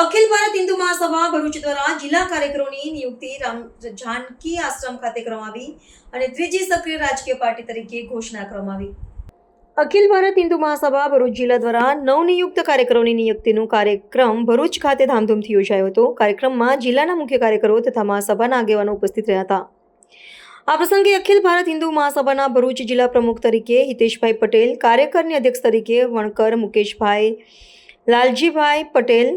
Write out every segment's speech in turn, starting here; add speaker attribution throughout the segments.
Speaker 1: અખિલ ભારત હિન્દુ મહાસભા ભરૂચ દ્વારા જિલ્લા કાર્યક્રમની નિયુક્તિ રામ જાનકી આશ્રમ ખાતે કરવામાં આવી અને ત્રીજી સક્રિય રાજકીય પાર્ટી તરીકે ઘોષણા કરવામાં આવી. અખિલ ભારત હિન્દુ મહાસભા ભરૂચ જિલ્લા દ્વારા નવનિયુક્ત કાર્યક્રમની નિયુક્તિનું કાર્યક્રમ ભરૂચ ખાતે ધામધૂમથી યોજાયો હતો. કાર્યક્રમમાં જિલ્લાના મુખ્ય કાર્યકરો તથા મહાસભાના આગેવાનો ઉપસ્થિત રહ્યા હતા. આ પ્રસંગે અખિલ ભારત હિન્દુ મહાસભાના ભરૂચ જિલ્લા પ્રમુખ તરીકે હિતેશભાઈ પટેલ કાર્યકરની અધ્યક્ષ તરીકે વણકર મુકેશભાઈ, લાલજીભાઈ પટેલ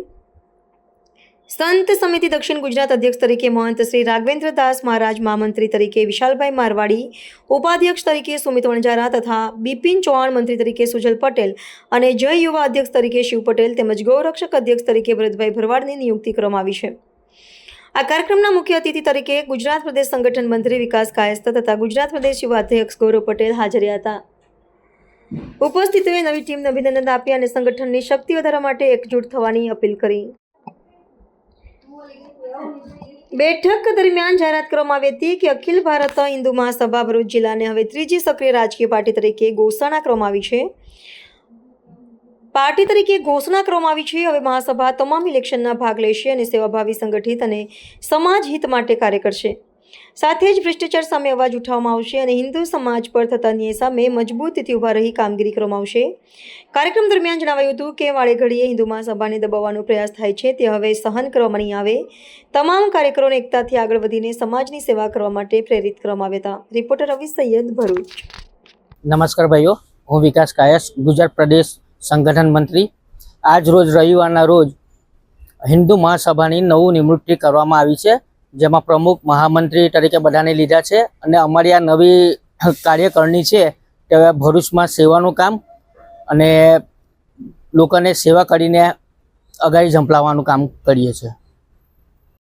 Speaker 1: સંત સમિતિ દક્ષિણ ગુજરાત અધ્યક્ષ તરીકે મહંત શ્રી રાઘવેન્દ્ર દાસ મહારાજ મહામંત્રી તરીકે વિશાલભાઈ મારવાડી, ઉપાધ્યક્ષ તરીકે સુમિત વણજારા તથા બિપિન ચૌહાણ મંત્રી તરીકે સુજલ પટેલ અને જય યુવા અધ્યક્ષ તરીકે શિવ પટેલ તેમજ ગૌરક્ષક અધ્યક્ષ તરીકે ભરતભાઈ ભરવાડની નિયુક્તિ કરવામાં આવી છે. આ કાર્યક્રમના મુખ્ય અતિથિ તરીકે ગુજરાત પ્રદેશ સંગઠન મંત્રી વિકાસ કાયસ્થ તથા ગુજરાત પ્રદેશ યુવા અધ્યક્ષ ગૌરવ પટેલ હાજર હતા. ઉપસ્થિતોએ નવી ટીમને અભિનંદન આપ્યા અને સંગઠનની શક્તિ વધારવા માટે એકજૂટ થવાની અપીલ કરી. બેઠક દરમિયાન જાહેરાત કરવામાં આવી હતી કે અખિલ ભારત હિન્દુ મહાસભા ભરૂચ જિલ્લાને હવે ત્રીજી સક્રિય રાજકીય પાર્ટી તરીકે ઘોષણા કરવામાં આવી છે. પાર્ટી તરીકે ઘોષણા કરવામાં આવી છે. હવે મહાસભા તમામ ઇલેક્શનના ભાગ લેશે અને સેવાભાવી સંગઠિત અને સમાજ હિત માટે કાર્ય કરશે. સાથે જ ભ્રષ્ટાચાર સામે અવાજ ઉઠાવવામાં આવશે અને હિન્દુ સમાજ પર થતા ન્યાય સામે મજબૂતીથી ઊભા રહી કામગીરી કરવામાં આવશે. કાર્યક્રમ દરમિયાન જણાવાયું હતું કે વાળે ઘડીએ હિન્દુ મહાસભાને દબાવવાનો પ્રયાસ થાય છે. તે હવે સહન કરવામાં નહીં આવે. તમામ કાર્યકરોને એકતાથી આગળ વધીને સમાજની સેવા કરવા માટે પ્રેરિત કરવામાં આવ્યા હતા. રિપોર્ટર રવિ સૈયદ ભરૂચ.
Speaker 2: નમસ્કાર ભાઈઓ. હું વિકાસ કાયસ, ગુજરાત પ્રદેશ સંગઠન મંત્રી. આજ રોજ રવિવારના રોજ હિન્દુ મહાસભાની નવું નિમણૂક કરવામાં આવી છે. જેમાં પ્રમુખ મહામંત્રી તરીકે બધાને લીધા છે અને અમારી આ નવી કાર્યકરણી છે તે ભરૂચમાં સેવાનું કામ અને લોકોને સેવા કરીને અગાડી ઝંપલાવવાનું કામ કરીએ છીએ.